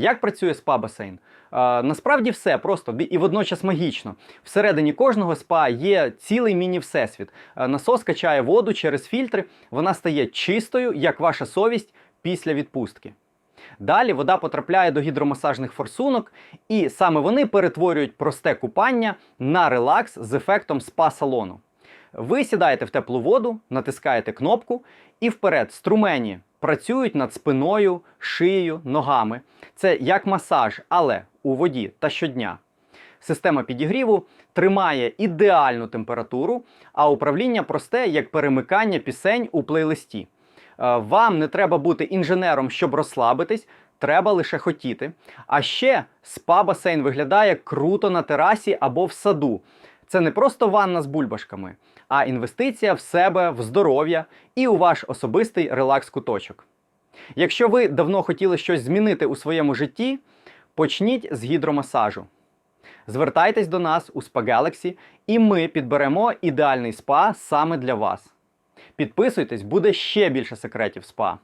Як працює спа-басейн? Насправді все просто і водночас магічно. Всередині кожного спа є цілий міні-всесвіт. Насос качає воду через фільтри, вона стає чистою, як ваша совість після відпустки. Далі вода потрапляє до гідромасажних форсунок, і саме вони перетворюють просте купання на релакс з ефектом спа-салону. Ви сідаєте в теплу воду, натискаєте кнопку і вперед струмені працюють над спиною, шиєю, ногами. Це як масаж, але у воді та щодня. Система підігріву тримає ідеальну температуру, а управління просте як перемикання пісень у плейлисті. Е, Вам не треба бути інженером, щоб розслабитись, треба лише хотіти. А ще спа-басейн виглядає круто на терасі або в саду. Це не просто ванна з бульбашками, а інвестиція в себе, в здоров'я і у ваш особистий релакс-куточок. Якщо ви давно хотіли щось змінити у своєму житті, почніть з гідромасажу. Звертайтесь до нас у Spa Galaxy, і ми підберемо ідеальний спа саме для вас. Підписуйтесь, буде ще більше секретів спа.